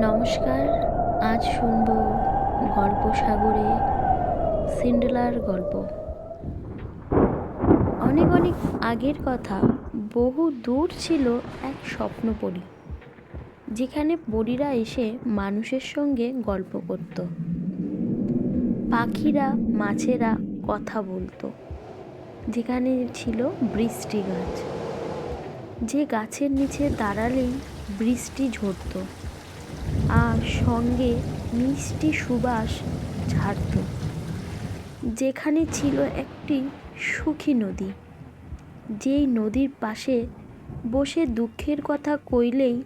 নমস্কার, আজ শুনব গল্প সাগরে সিন্ডেলার গল্প। অনেক অনেক আগের কথা, বহু দূর ছিল এক স্বপ্নপরী, যেখানে পরীরা এসে মানুষের সঙ্গে গল্প করত। পাখিরা, মাছেরা কথা বলতো, যেখানে ছিল বৃষ্টি গাছ। যে গাছের নিচে দাঁড়ালেই বৃষ্টি ঝরতো। আর সঙ্গে মিষ্টি সুবাস ছাড়ত যেখানে ছিল একটি সুখী নদী। যেই নদীর পাশে বসে দুঃখের কথা কইলেই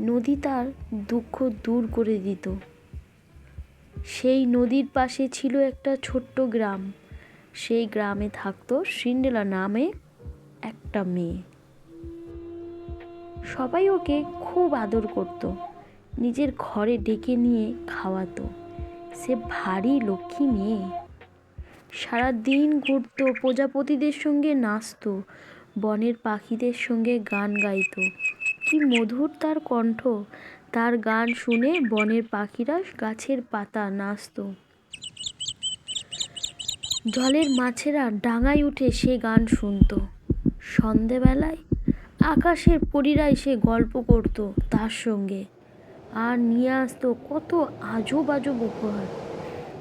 নদী তার দুঃখ দূর করে দিত। সেই নদীর পাশে ছিল একটা ছোট্ট গ্রাম। সেই গ্রামে থাকতো সিন্ডেলা নামে একটা মেয়ে। সবাই ওকে খুব আদর করতো। নিজের ঘরে ডেকে নিয়ে খাওয়াতো। সে ভারী লক্ষ্মী মেয়ে। সারা দিন ঘুরতো, প্রজাপতিদের সঙ্গে নাচতো, বনের পাখিদের সঙ্গে গান গাইতো। কি মধুর তার কণ্ঠ। তার গান শুনে বনের পাখিরা গাছের পাতা নাচতো। জলের মাছেরা ডাঙায় উঠে সে গান শুনতো। সন্ধেবেলায় আকাশের পরীরা এসে গল্প করতো তার সঙ্গে। আর নিয়ে আসতো। কত আজব আজব উপহার।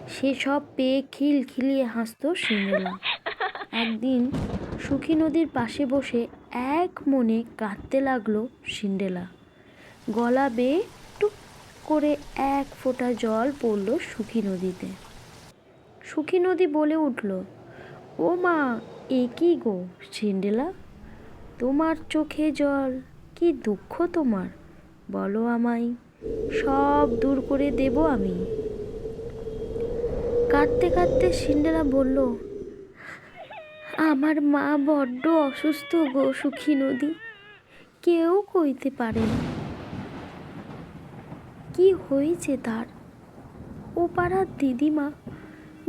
সেসব পেয়ে খিল খিলিয়ে হাসতো সিন্ডেলা একদিন সুখী নদীর পাশে বসে এক মনে কাঁদতে লাগল সিন্ডেলা। গলা বেয়ে টুক করে এক ফোঁটা জল পড়ল সুখী নদীতে। সুখী নদী বলে উঠল, ও মা, এ কি গো সিন্ডেলা? তোমার চোখে জল, কি দুঃখ তোমার? বলো আমায়। সব দূর করে দেব আমি। কাঁদতে কাঁদতে সিন্ডেলা বলল, আমার মা বড্ড অসুস্থ গো সুখী নদী, কেউ কইতে পারে না। কি হয়েছে তার? ও পাড়ার দিদিমা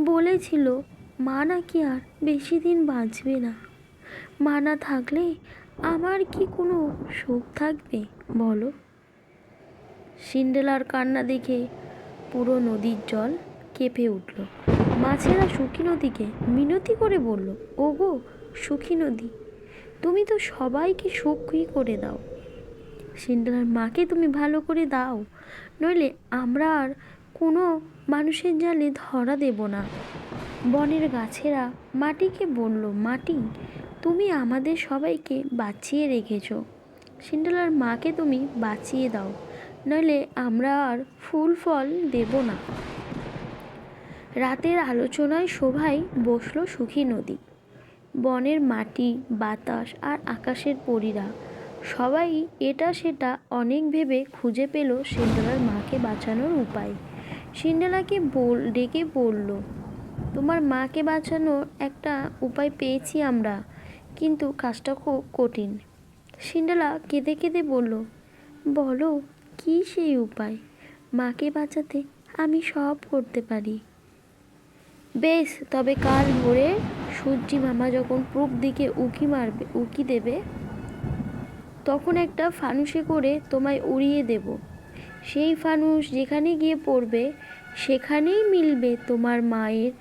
বলেছিল, মা নাকি আর বেশি দিন বাঁচবে না। মা না থাকলে আমার কি কোনো সুখ থাকবে, বলো? সিন্ডেলার কান্না দেখে পুরো নদীর জল কেঁপে উঠল। মাছেরা সুখী নদীকে মিনতি করে বলল, ওগো, সুখী নদী, তুমি তো সবাইকে সুখী করে দাও। সিন্ডেলার মাকে তুমি ভালো করে দাও, নইলে আমরা আর কোনো মানুষের জালে ধরা দেব না। বনের গাছেরা মাটিকে বলল, মাটি, তুমি আমাদের সবাইকে বাঁচিয়ে রেখেছো। সিন্ডেলার মাকে তুমি বাঁচিয়ে দাও। নইলে আমরা আর ফুল ফল দেব না। রাতের আলোচনায় সভায় বসল সুখী নদী। বনের মাটি, বাতাস আর আকাশের পরীরা। সবাই এটা সেটা অনেক ভেবে খুঁজে পেল সিন্ডেলার মাকে বাঁচানোর উপায়। সিন্ডেলাকে বল, ডেকে বলল, তোমার মাকে বাঁচানোর একটা উপায় পেয়েছি আমরা, কিন্তু কাজটা খুব কঠিন। সিন্ডেলা কেঁদে কেঁদে বলল, বলো কী সেই উপায়? মাকে বাঁচাতে আমি সব করতে পারি। বেশ, তবে কাল ভোরে সূর্যি মামা যখন পূব দিকে উকি মারবে, উকি দেবে, তখন একটা ফানুসে করে তোমায় উড়িয়ে দেব। সেই ফানুস যেখানে গিয়ে পড়বে, সেখানেই মিলবে তোমার মায়ের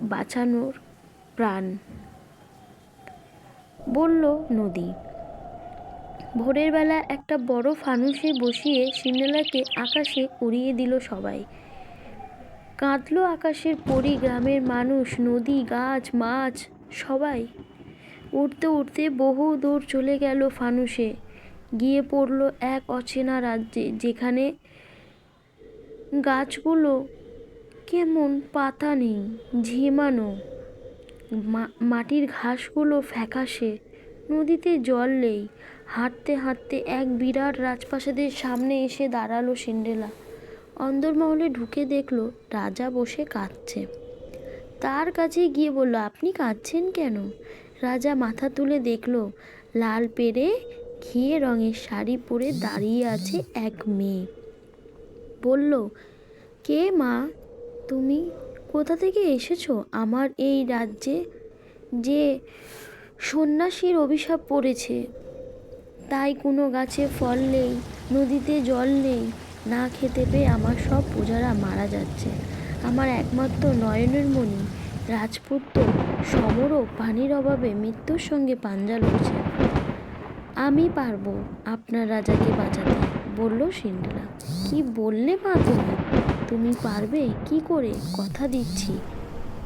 বাঁচানোর প্রাণ। বলল নদী। ভোরের বেলা একটা বড় ফানুসে বসিয়ে সিন্ডেলাকে আকাশে উড়িয়ে দিল সবাই। কাঁদলো আকাশের পরি, গ্রামের মানুষ, নদী, গাছ, মাছ, সবাই। উঠতে উঠতে বহু দূর চলে গেল ফানুসে। গিয়ে পড়ল এক অচেনা রাজ্যে, যেখানে গাছগুলো কেমন পাতা নেই, ঝিমানো। মাটির ঘাসগুলো ফ্যাকাশে, নদীতে জল নেই। হাঁটতে হাঁটতে এক বিরাট রাজপ্রাসাদের সামনে এসে দাঁড়াল সিন্ডেলা। অন্দরমহলে ঢুকে দেখল রাজা বসে কাঁদছে। তার কাছে গিয়ে বলল, আপনি কাঁদছেন কেন? রাজা মাথা তুলে দেখল, লাল পেরে ঘিয়ে রঙের শাড়ি পরে দাঁড়িয়ে আছে এক মেয়ে। বলল, কে মা? তুমি কোথা থেকে এসেছ? আমার এই রাজ্যে যে সন্ন্যাসীর অভিশাপ পড়েছে। তাই কোনো গাছে ফল নেই, নদীতে জল নেই। না খেতে পেয়ে আমার সব প্রজারা মারা যাচ্ছে। আমার একমাত্র নয়নের মণি, রাজপুত্র সমরও পানির অভাবে মৃত্যুর সঙ্গে পাঞ্জা লড়ছে। আমি পারব আপনার রাজাকে বাঁচাতে, বলল সিন্ড্রেলা কি বললে মা তুমি? তুমি পারবে? কি করে? কথা দিচ্ছি।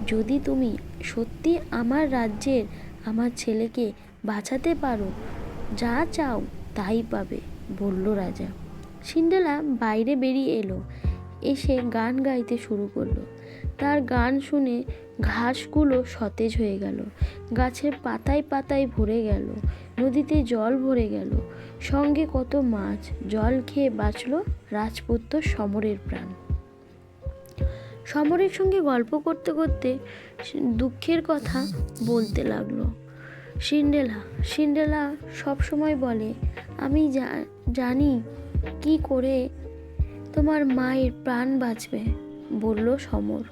যদি তুমি সত্যি আমার রাজ্যের, আমার ছেলেকে বাঁচাতে পারো যা চাও তাই পাবে, বলল রাজা। সিন্ডেলা বাইরে বেরিয়ে এলো, এসে গান গাইতে শুরু করল। তার গান শুনে ঘাসগুলো সতেজ হয়ে গেল, গাছের পাতায় পাতায় ভরে গেল, নদীতে জল ভরে গেল। সঙ্গে কত মাছ, জল খেয়ে বাঁচল রাজপুত্র সমরের প্রাণ। সমরের সঙ্গে গল্প করতে করতে দুঃখের কথা বলতে লাগল। সিন্ডেলা সিন্ডেলা সব সময় বলে, আমি জানি কি করে তোমার মায়ের প্রাণ বাঁচবে, বলল সমর।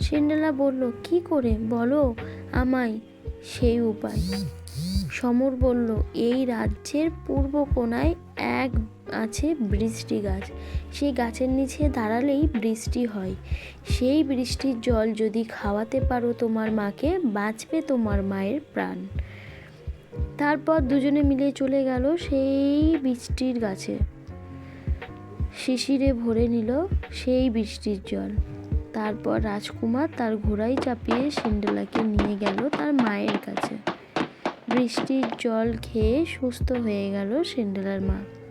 সিন্ডেলা বলল, কি করে? বলো আমায় সেই উপায়। সমর বলল, এই রাজ্যের পূর্ব কোণায় এক আছে বৃষ্টি গাছ। সেই গাছের নিচে দাঁড়ালেই বৃষ্টি হয়। সেই বৃষ্টির জল যদি খাওয়াতে পারো তোমার মাকে, বাঁচবে তোমার মায়ের প্রাণ। তারপর দুজনে মিলে চলে গেল সেই বৃষ্টির গাছে। শিশিরে ভরে নিল সেই বৃষ্টির জল। তারপর রাজকুমার তার ঘোড়ায় চাপিয়ে সিন্ডেলাকে নিয়ে গেল তার মায়ের কাছে। বৃষ্টির জল খেয়ে সুস্থ হয়ে গেল সিন্ডেলার মা।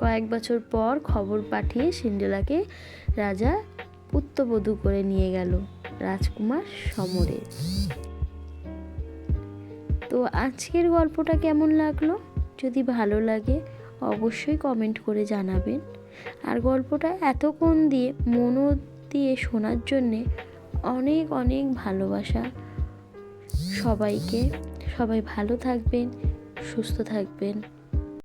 কয়েক বছর পর খবর পাঠিয়ে সিন্ডেলাকে রাজা পুত্রবধূ করে নিয়ে গেল, রাজকুমার সমরে। তো আজকের গল্পটা কেমন লাগল? যদি ভালো লাগে, অবশ্যই কমেন্ট করে জানাবেন। আর গল্পটা এতক্ষণ দিয়ে মনো দিয়ে শোনার জন্যে অনেক অনেক ভালোবাসা সবাইকে। সবাই ভালো থাকবেন, সুস্থ থাকবেন।